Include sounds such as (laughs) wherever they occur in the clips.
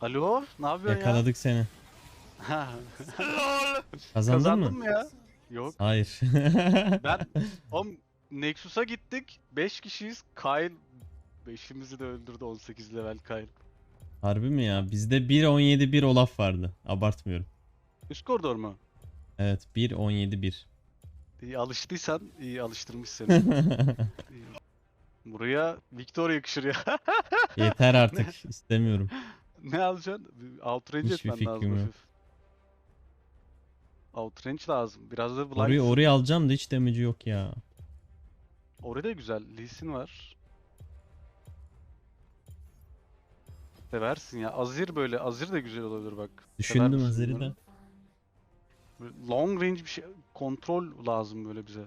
Alo, ne yapıyorsun Yakaladık seni. ya? Kazandın Kazandın mı? mı ya? Yok. Hayır. Ben o Nexus'a gittik. 5 kişiyiz. Kyle 5'imizi de öldürdü 18 level Kyle. Harbi mi ya? Bizde 1.17 1 Olaf vardı. Abartmıyorum. Üst koridor mu? Evet 1.17 1. İyi alıştıysan iyi alıştırmış seni. (laughs) İyi. Buraya Victor yakışır ya. Yeter artık. istemiyorum. (laughs) (laughs) ne alacaksın? Outrange Hiçbir etmen lazım. fikrim yok. hafif. Outrange lazım. Biraz da blind. Orayı oraya alacağım da hiç damage'i yok ya. Orada da güzel. Lee Sin var. Seversin ya. Azir böyle. Azir de güzel olabilir bak. Sever Düşündüm misin bunları? de. Böyle Long range bir şey. Kontrol lazım böyle bize.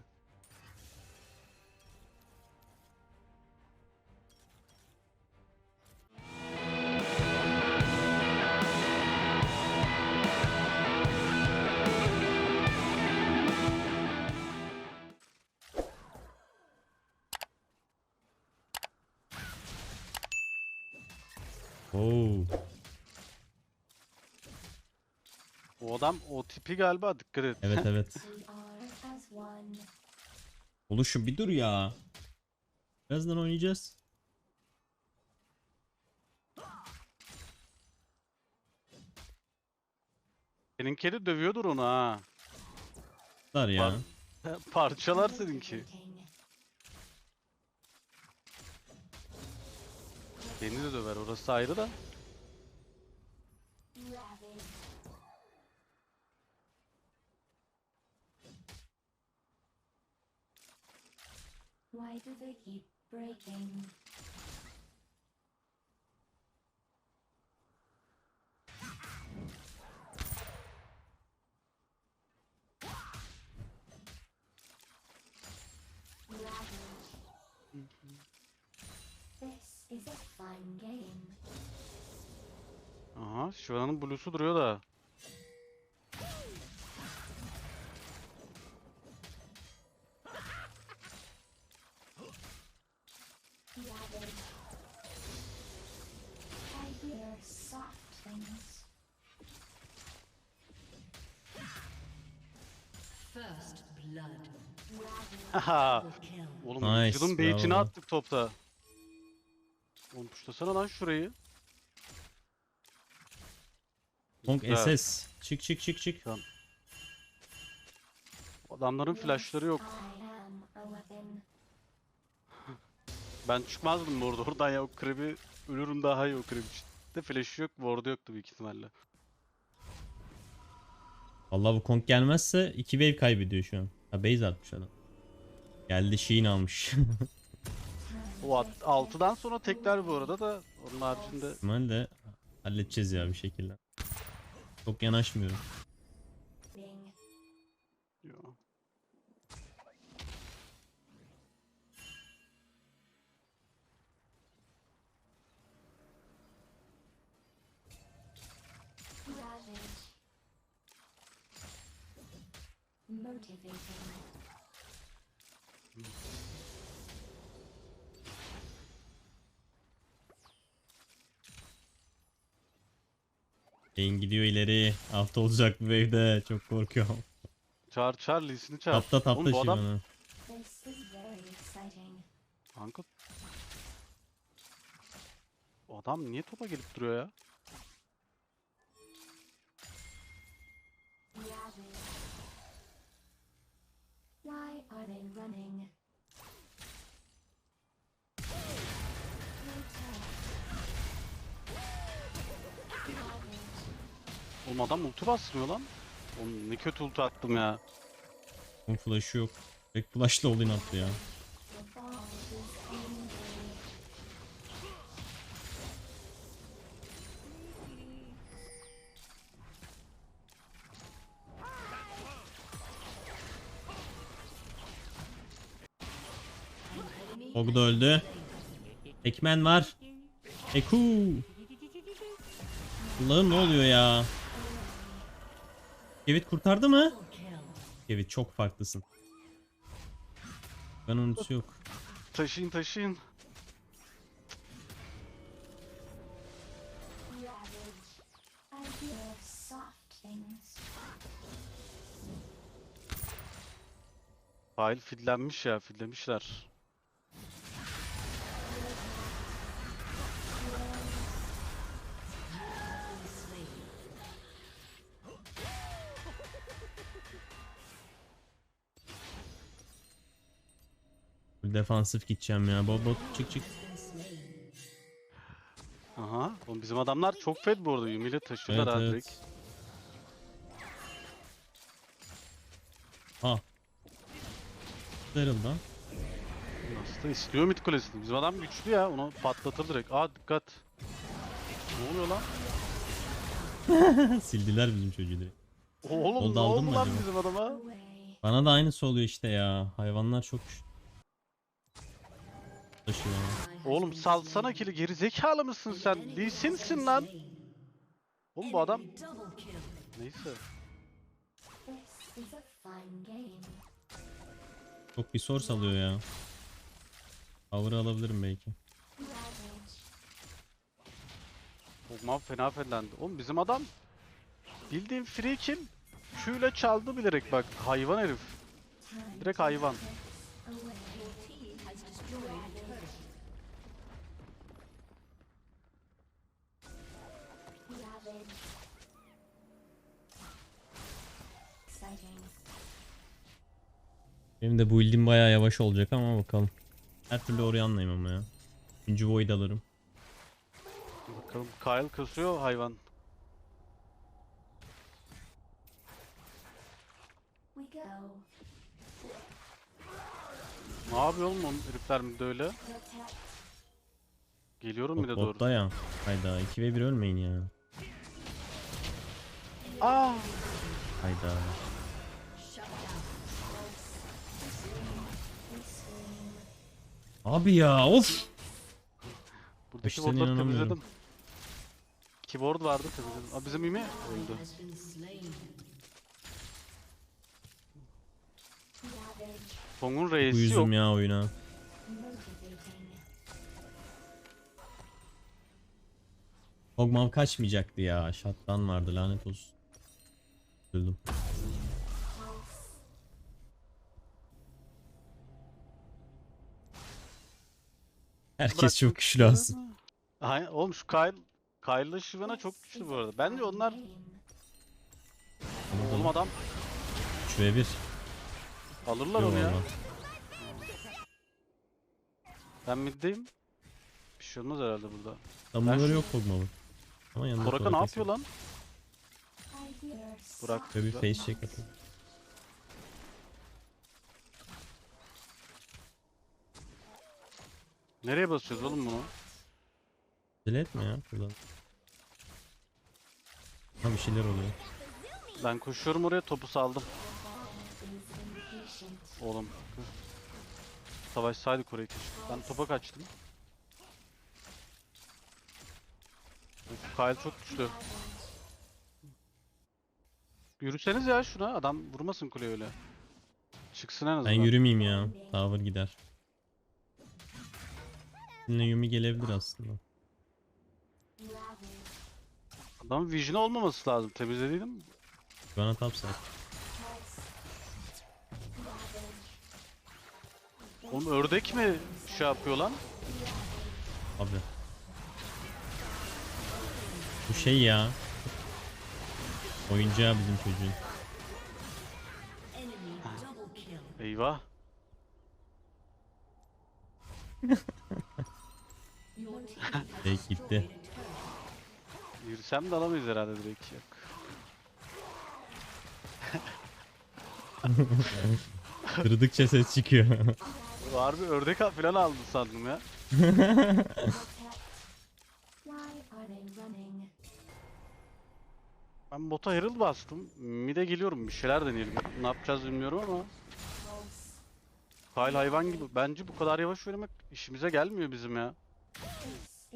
Adam o tipi galiba dikkat et. Evet (laughs) evet. Oluşum bir dur ya. Birazdan oynayacağız. Senin kedi dövüyordur onu ha. Var ya. Par- (laughs) Parçalar seninki. Beni de döver orası ayrı da. Ravage. Why do they keep breaking? Aha Shiva'nın blue'su duruyor da. Oğlum Nice, vücudun baitini bravo. attık topta. Oğlum tuşlasana lan şurayı. Kong Güzel. SS. Çık çık çık çık. Adamların flashları yok. Ben çıkmazdım bu arada oradan ya o krebi ölürüm daha iyi o krep için. De flash yok, ward'u yoktu büyük ihtimalle. Allah bu Kong gelmezse 2 wave kaybediyor şu an. Ha base atmış adam. Geldi Sheen almış. (laughs) O at- 6'dan sonra tekrar bu arada da onun haricinde İhtimalle halledeceğiz ya bir şekilde. Çok yanaşmıyorum. Yo. Ravage. Sheen gidiyor ileri. Hafta olacak bu wave'de. Çok korkuyorum. Çağır çağır Lee'sini çağır. Tapta tapta Oğlum bu adam exciting. kanka. O adam niye topa gelip duruyor ya? Why are they running? Oğlum adam ulti basmıyor lan. Oğlum ne kötü ulti attım ya. Onun flash'ı yok. Tek flash'la olayın attı ya. The ball is angry. Og da öldü. Ekmen var. Eku. Allah'ım ne oluyor ya? Kevit kurtardı mı? Kevit çok farklısın. Ben onun yok. Taşıyın taşıyın. Fail fillenmiş ya fillemişler. Defansif gideceğim ya. Bot bot çık çık. Aha. Oğlum bizim adamlar çok fed bu arada. Yumi ile taşıyorlar Evet ha evet. Ah. Daryl da. Nasıl da istiyor mid kulesini. Bizim adam güçlü ya. Onu patlatır direkt. Aa dikkat. Ne oluyor lan? (laughs) Sildiler bizim çocuğu direkt. Oğlum Oldu, ne aldın oldu lan acaba? bizim adama? Bana da aynısı oluyor işte ya. Hayvanlar çok güçlü. Taşıyor. Oğlum salsana kili geri zekalı mısın sen? Lee Sin'sin lan. Oğlum bu adam... Neyse. Çok bir source alıyor ya. Power'ı alabilirim belki. Ogman fena fenlendi. Oğlum bizim adam... Bildiğin free kill. İle çaldı bilerek bak. Hayvan herif. Direkt hayvan. Benim de build'im bayağı yavaş olacak ama bakalım. Her türlü oraya anlayayım ama ya. Üçüncü void alırım. Bakalım Kyle kasıyor hayvan. Ne yapıyor oğlum onun herifler mi de öyle? Geliyorum bir de doğru. botta ya. Hayda 2 ve 1 ölmeyin ya. Aa! Hayda. Abi ya of. Buradaki botları inanamıyorum. temizledim. Keyboard vardı temizledim. Aa bizim Mimi öldü. Bu reisi yok. yüzüm ya oyuna. Hogmav kaçmayacaktı ya. Shotgun vardı lanet olsun. Öldüm. Herkes çok güçlü aslında. Aynen oğlum şu Kyle Kyle'la Shyvana çok güçlü bu arada. Bence onlar oğlum adam 3 ve 1. alırlar onu ya. Ben middeyim. Bir şey olmaz herhalde burada. Tamamları şu- yok Hogmav'ın. Ama yanında Soraka ne yapıyor lan? Burak. Böyle bir face check atın. Nereye basıyoruz oğlum bunu? Acele etme ya buradan. Ha bir şeyler oluyor. Ben koşuyorum oraya topu saldım. Oğlum. Savaşsaydık orayı keşke. Ben topa kaçtım. Kyle çok güçlü. Yürüseniz ya şuna. Adam vurmasın kuleye öyle. Çıksın en Ben azından. yürümeyeyim ya. Tower gider. Yumi gelebilir aslında. Adamın vision olmaması lazım. Temizlediydim. Bana. Ravage. Oğlum ördek mi şey yapıyor lan? Abi. Bu şey ya. Oyuncağı bizim çocuğun. Eyvah. (laughs) Direkt gitti. Yürüsem de alamayız herhalde direkt. Yok. (laughs) Kırdıkça ses çıkıyor. Harbi ördek falan aldı sandım ya. (laughs) Ben bota Herald bastım. Mid'e geliyorum. Bir şeyler deneyelim. Ne yapacağız bilmiyorum ama. Kyle hayvan gibi. Bence bu kadar yavaş yürümek işimize gelmiyor bizim ya.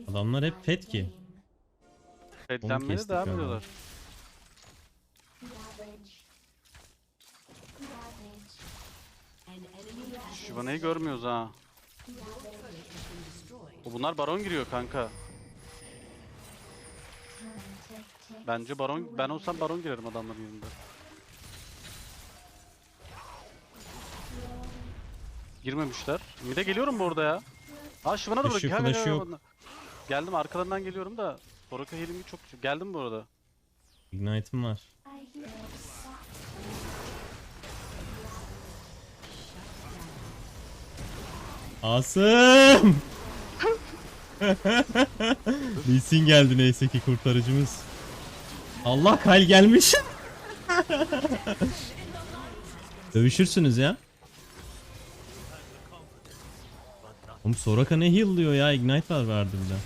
Adamlar hep fed ki. game. Fedlenmeye kestik devam galiba. Ravage. Shivana'yı görmüyoruz ha. O bunlar baron giriyor kanka. Bence baron ben olsam baron girerim adamların yanında. Girmemişler. Mide geliyorum bu arada ya. Ha Şıvan'a da Flash'ı, bırak. Gel, gel, flash'ı gel, yok. bana. Geldim arkalarından geliyorum da. Soraka healing'i çok Geldim bu arada. Ignite'ım var. Asım! (laughs) Lee Sin geldi neyse ki kurtarıcımız. Allah kal gelmiş. (laughs) Dövüşürsünüz ya. Oğlum Soraka ne heal diyor ya Ignite var verdi bir de.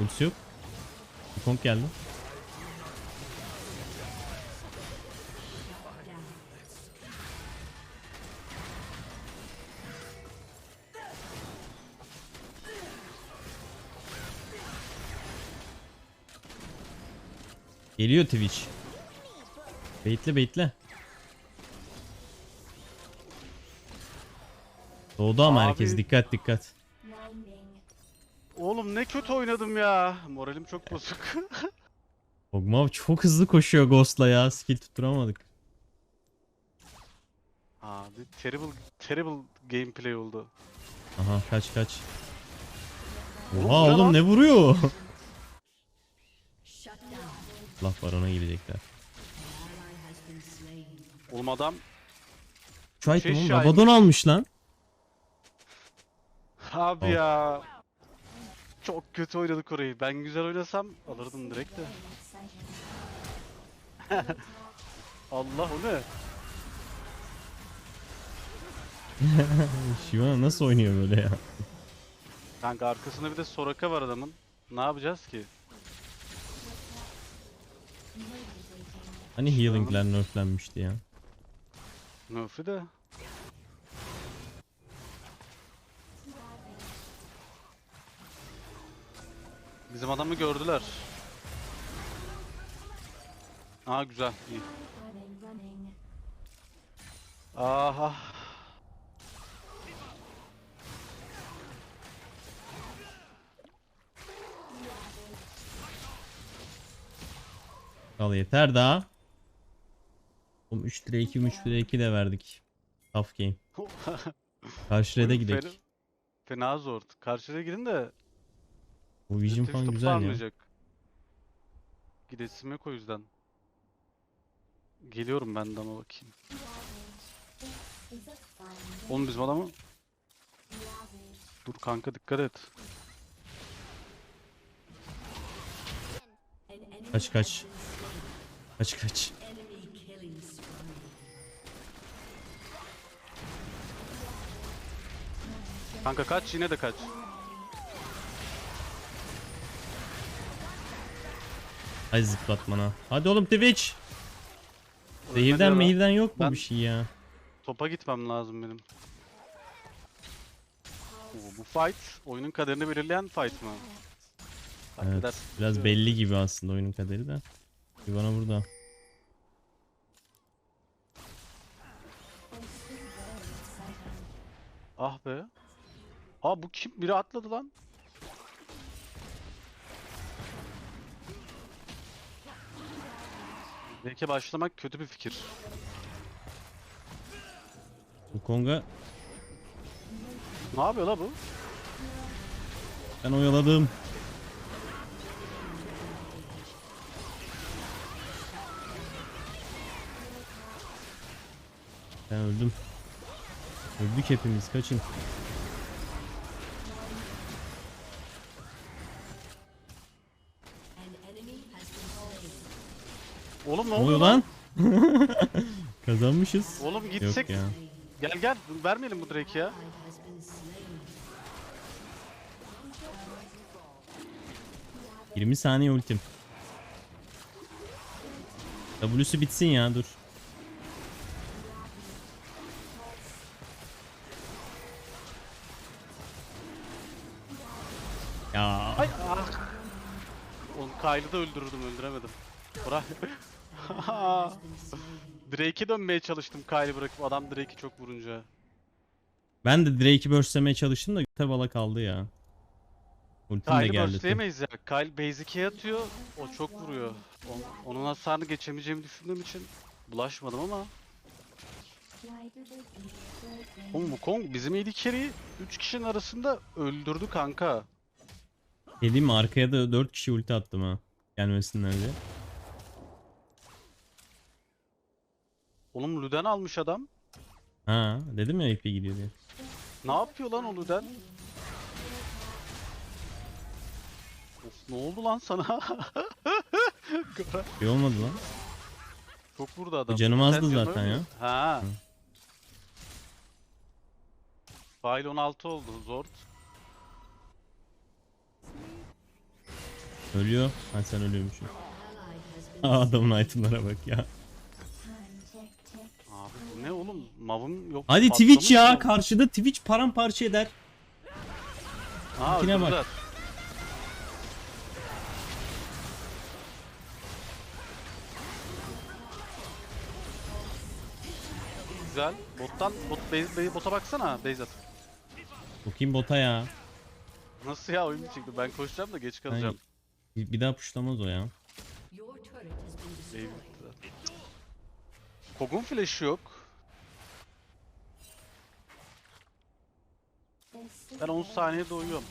Ultisi yok. Kong geldi. Geliyor Twitch. Baitle baitle. Doğdu ama Abi. herkes dikkat dikkat. Oğlum ne kötü oynadım ya. Moralim çok bozuk. (laughs) Ogmav çok hızlı koşuyor Ghost'la ya. Skill tutturamadık. Abi terrible terrible gameplay oldu. Aha kaç kaç. Oğlum, Oha oğlum lan? ne vuruyor? (laughs) Allah barona girecekler. Oğlum adam Şu item oğlum şahin. Rabadon almış lan. Abi ya. Çok kötü oynadık orayı. Ben güzel oynasam alırdım direkt de. (laughs) Allah o ne? (laughs) Shivana nasıl oynuyor böyle ya? Kanka arkasında bir de Soraka var adamın. Ne yapacağız ki? Hani healing'ler nerflenmişti ya. Nerf'i de. Bizim adamı gördüler. Aa güzel, iyi. Aha. Al yeter daha. Oğlum 3 lira 2 3 lira 2 de verdik. Tough game. (laughs) Karşı red'e Oyun gidelim. fena- Fena zor. Karşıya gidin de Bu vision falan güzel ya. Gidesim yok o yüzden. Geliyorum ben de ama bakayım. Oğlum bizim adamı... Dur kanka dikkat et. Kaç kaç. Kaç kaç. Kanka kaç yine de kaç. Hadi zıplatmana. Hadi oğlum Twitch. Zehirden mehirden yok mu Ben- bir şey ya? Topa gitmem lazım benim. Oo, bu fight oyunun kaderini belirleyen fight mı? Fark Evet. eder. Biraz belli gibi aslında oyunun kaderi de. Ivana burada. Ah be. Aa bu kim? Biri atladı lan. Belki başlamak kötü bir fikir. Bu Konga Ne yapıyor la bu? ben oyaladım. Ben öldüm. Öldük hepimiz kaçın. Oğlum ne oluyor lan? (laughs) Kazanmışız. Oğlum Yok gitsek. ya. Gel gel. Vermeyelim bu Drake'i ya. Cık, 20 saniye ultim. W'su bitsin ya dur. Ya Ay ah. Oğlum Kyle'ı da öldürürdüm öldüremedim. Bırak. (laughs) (laughs) Drake'e dönmeye çalıştım Kyle'ı bırakıp adam Drake'i çok vurunca. ben de Drake'i burstlemeye çalıştım da göte bala kaldı ya. Ultim de Kyle'ı geldi. burstleyemeyiz ya. Kyle base 2'ye atıyor. O çok vuruyor. On- onun hasarını geçemeyeceğimi düşündüğüm için bulaşmadım ama. Oğlum bu Kong bizim AD carry'i 3 kişinin arasında öldürdü kanka. Dediğim mi arkaya da 4 kişi ulti attım ha. Gelmesinden önce. Oğlum Luden almış adam. Ha dedim ya ip gidiyor diye. Ne yapıyor lan o Luden? Of ne oldu lan sana? (laughs) Bir olmadı lan. Çok vurdu adam. canım azdı Sen zaten ya. Ha. Hı. File 16 oldu Zord. Ölüyor. Ha sen ölüyormuşsun. Aa, (laughs) adamın itemlara bak ya. Abi bu ne oğlum? Mav'ım yok. Hadi patlamış Twitch ya. mı? Karşıda Twitch paramparça eder. Aa, İkine bak. öldürdüler. Güzel. Bottan bot base, base- bota baksana. Base at. Bakayım bota ya. Nasıl ya oyun çıktı? Ben koşacağım da geç kalacağım. Bir, bir daha puşlamaz o ya. Your Kog'un flash'ı yok. Ben 10 saniyede uyuyorum.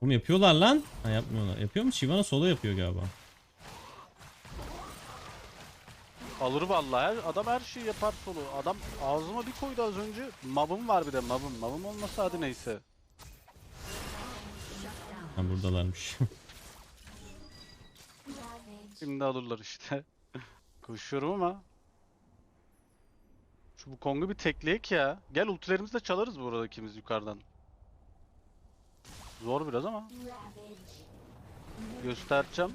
Oğlum yapıyorlar lan. Ha yapmıyorlar. Yapıyor mu? Shyvana solo yapıyor galiba. Alır vallahi. Her, adam her şeyi yapar solo. Adam ağzıma bir koydu az önce. Mabım var bir de mabım. Mabım olmasa hadi neyse. Ha buradalarmış. (laughs) Şimdi alırlar işte. Koşuyorum ama. Şu bu Kong'u bir tekleyek ya. Gel ultilerimizi de çalarız bu arada ikimiz yukarıdan. Zor biraz ama. Göstereceğim.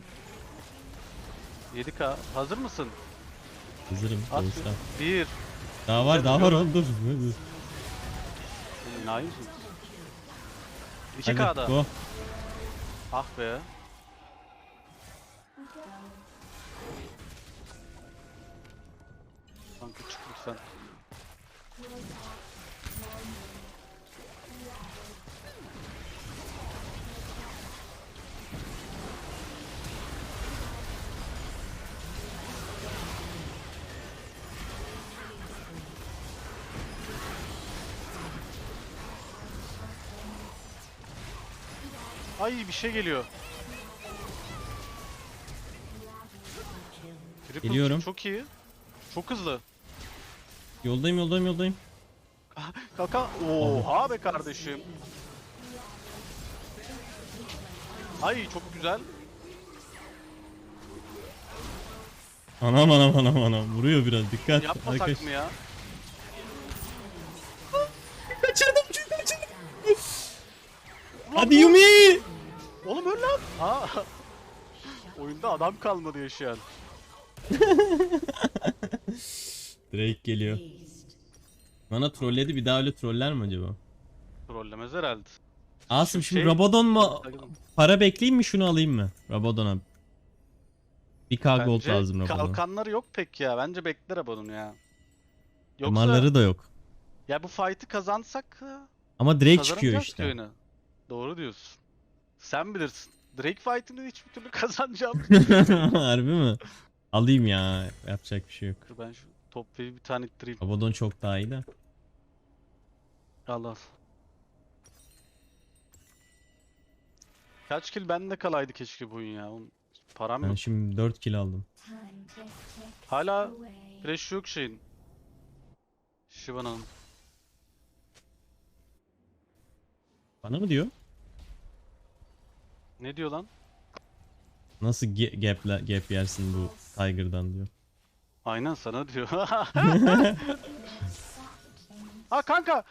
7K. Hazır mısın? Hazırım. At. Doğuştan. 1. Daha var daha var oğlum dur. dur. Enayi misin? Hadi 2K'da. go. Ah be. Kanka çık lütfen. Ay bir şey geliyor. Triple Geliyorum. çok iyi. Çok hızlı. Yoldayım yoldayım yoldayım. Kaka oha be kardeşim. Ay çok güzel. Anam anam anam anam. Vuruyor biraz dikkat. Yapmasak Arkadaş. mı ya? Kaçırdım çünkü kaçırdım. Hadi Yumi. Oğlum öl lan. Aa. Oyunda adam kalmadı yaşayan. (laughs) Drake geliyor. Bana trolledi bir daha öyle troller mi acaba? Trollemez herhalde. Asım şimdi şey- Rabadon mu? Para bekleyeyim mi şunu alayım mı? Rabadon'a. 1k gold Bence lazım Rabadon'a. kalkanları yok pek ya. Bence bekler abonun ya. Yoksa Damarları da yok. ya bu fight'ı kazansak ha, Ama Drake çıkıyor işte. oyunu. Doğru diyorsun. Sen bilirsin. Drake fight'ını hiçbir türlü (laughs) kazanacağım. (laughs) Harbi mi? Alayım ya. Yapacak bir şey yok. Dur ben şu top wave'i bir tane ittireyim. Rabadon çok daha iyi de. Al al. Kaç kill bende kalaydı keşke bu oyun ya. Param Ben yok. şimdi 4 kill aldım. Hala flash yok şeyin. Shivana'nın. Bana mı diyor? Ne diyor lan? Nasıl ge- gap, gap yersin bu Tiger'dan diyor. Aynen sana diyor. (laughs) (laughs) ha kanka.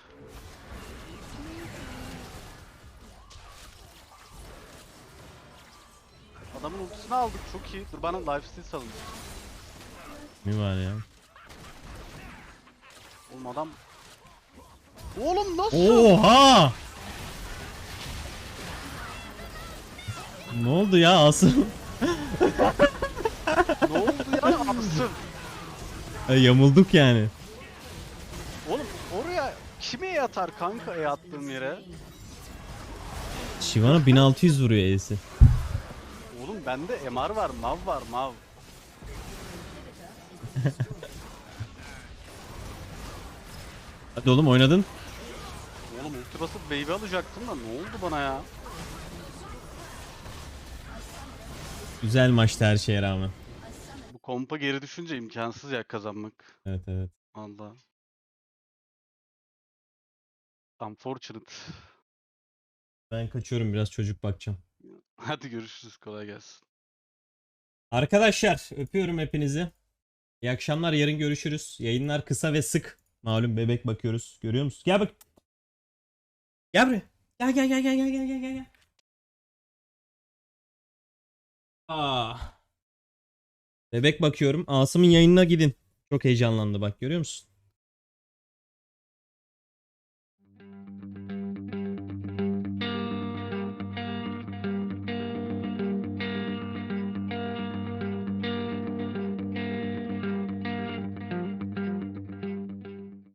Adamın ultisini aldık çok iyi. Dur bana lifesteal salın. Ne var ya? Oğlum adam... Oğlum nasıl? Oha! ne oldu ya Asım? ne oldu ya Asım? E, Yamulduk yani. Oğlum oraya kime E atar kanka E attığım yere? Shyvana 1600 vuruyor E'si. Oğlum bende MR var, MAV var, MAV. (laughs) Hadi oğlum oynadın. Oğlum ulti basıp wave alacaktım da ne oldu bana ya? Güzel maçtı her şeye rağmen. Kompa geri düşünce imkansız ya kazanmak. Evet evet. Valla. Unfortunate. Ben kaçıyorum biraz çocuk bakacağım. (laughs) Hadi görüşürüz kolay gelsin. Arkadaşlar öpüyorum hepinizi. İyi akşamlar yarın görüşürüz. Yayınlar kısa ve sık. Malum bebek bakıyoruz. Görüyor musun? Gel bak. Gel buraya. Gel gel gel gel gel gel gel gel. Ah. Bebek bakıyorum. Asım'ın yayınına gidin. Çok heyecanlandı bak görüyor musun?